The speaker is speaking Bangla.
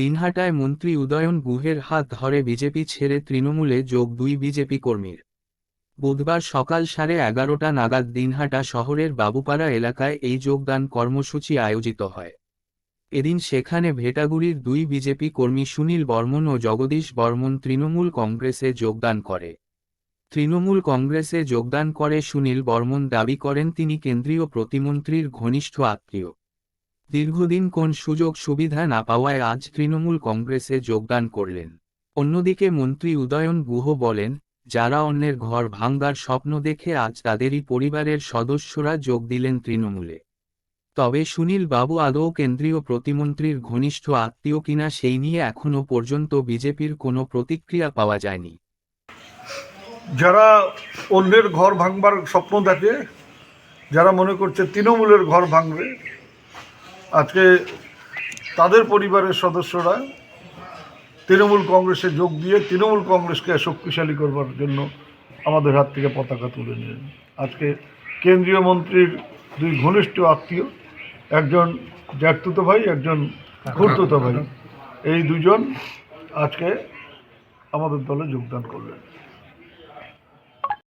দিনহাটায় মন্ত্রী উদয়ন গুহের হাত ধরে বিজেপি ছেড়ে তৃণমূলে যোগ দুই বিজেপি কর্মীর। বুধবার সকাল সাড়ে এগারোটা নাগাদ দিনহাটা শহরের বাবুপাড়া এলাকায় এই যোগদান কর্মসূচি আয়োজিত হয়। এদিন সেখানে ভেটাগুড়ির দুই বিজেপি কর্মী সুনীল বর্মন ও জগদীশ বর্মন তৃণমূল কংগ্রেসে যোগদান করে। তৃণমূল কংগ্রেসে যোগদান করে সুনীল বর্মন দাবি করেন তিনি কেন্দ্রীয় প্রতিমন্ত্রীর ঘনিষ্ঠ আত্মীয়। দীর্ঘদিন কোন সুযোগ সুবিধা না পাওয়ায় আজ তৃণমূল কংগ্রেসে যোগদান করলেন। অন্যদিকে মন্ত্রী উদয়ন গুহ বলেন, যারা অন্যের ঘর ভাঙ্গার স্বপ্ন দেখে আজ তাদেরই পরিবারের সদস্যরা যোগ দিলেন তৃণমূলে। তবে সুনীল বাবু আদৌ কেন্দ্রীয় প্রতিমন্ত্রীর ঘনিষ্ঠ আত্মীয় কিনা সেই নিয়ে এখনও পর্যন্ত বিজেপির কোনো প্রতিক্রিয়া পাওয়া যায়নি। যারা অন্যের ঘর ভাঙবার স্বপ্ন দেখে, যারা মনে করছে তৃণমূলের ঘর ভাঙবে আজকে তাদের পরিবারের সদস্যরা তৃণমূল কংগ্রেসে যোগ দিয়ে তৃণমূল কংগ্রেসকে শক্তিশালী করবার জন্য আমাদের হাত থেকে পতাকা তুলে নিলেন। আজকে কেন্দ্রীয় মন্ত্রীর দুই ঘনিষ্ঠ আত্মীয়, একজন জ্যাঠতুতো ভাই, একজন খুড়তুতো ভাই, এই দুজন আজকে আমাদের দলে যোগদান করলেন।